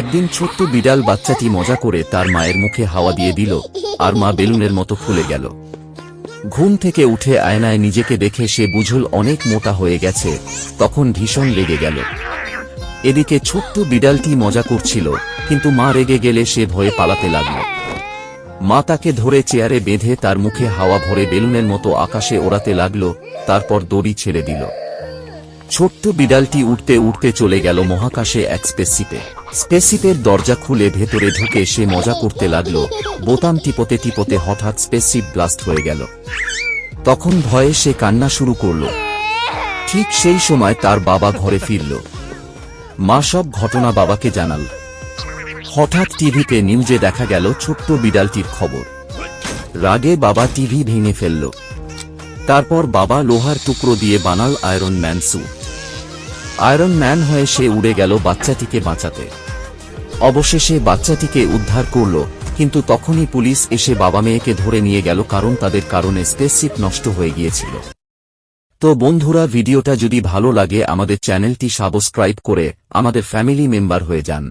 একদিন ছোট্ট বিড়াল বাচ্চাটি মজা করে তার মায়ের মুখে হাওয়া দিয়ে দিল আর মা বেলুনের মতো ফুলে গেল। ঘুম থেকে উঠে আয়নায় নিজেকে দেখে সে বুঝল অনেক মোটা হয়ে গেছে, তখন ভীষণ রেগে গেল। এদিকে ছোট্ট বিড়ালটি মজা করছিল, কিন্তু মা রেগে গেলে সে ভয়ে পালাতে লাগল। মা তাকে ধরে চেয়ারে বেঁধে তার মুখে হাওয়া ভরে বেলুনের মতো আকাশে ওড়াতে লাগল, তারপর দড়ি ছেড়ে দিল। ছোট্ট বিড়ালটি উঠতে উঠতে চলে গেল মহাকাশে এক স্পেসশিপে। স্পেসশিপের দরজা খুলে ভেতরে ঢুকে সে মজা করতে লাগল। বোতাম টিপতে টিপতে হঠাৎ স্পেসশিপ ব্লাস্ট হয়ে গেল। তখন ভয়ে সে কান্না শুরু করল। ঠিক সেই সময় তার বাবা ঘরে ফিরল। মা সব ঘটনা বাবাকে জানাল। হঠাৎ টিভিতে নিউজে দেখা গেল ছোট্ট বিড়ালটির খবর। রাগে বাবা টিভি ভেঙে ফেলল। তারপর বাবা লোহার টুকরো দিয়ে বানাল iron man suit. Iron man হয়ে সে উড়ে গেল বাচ্চাটিকে বাঁচাতে। অবশেষে বাচ্চাটিকে উদ্ধার করল, কিন্তু তখনই পুলিশ এসে বাবা মেয়েকে ধরে নিয়ে গেল কারণ তাদের কারণে স্পেসশিপ নষ্ট হয়ে গিয়েছিল। তো বন্ধুরা, ভিডিওটা যদি ভালো লাগে আমাদের চ্যানেলটি সাবস্ক্রাইব করে আমাদের ফ্যামিলি মেম্বার হয়ে যান।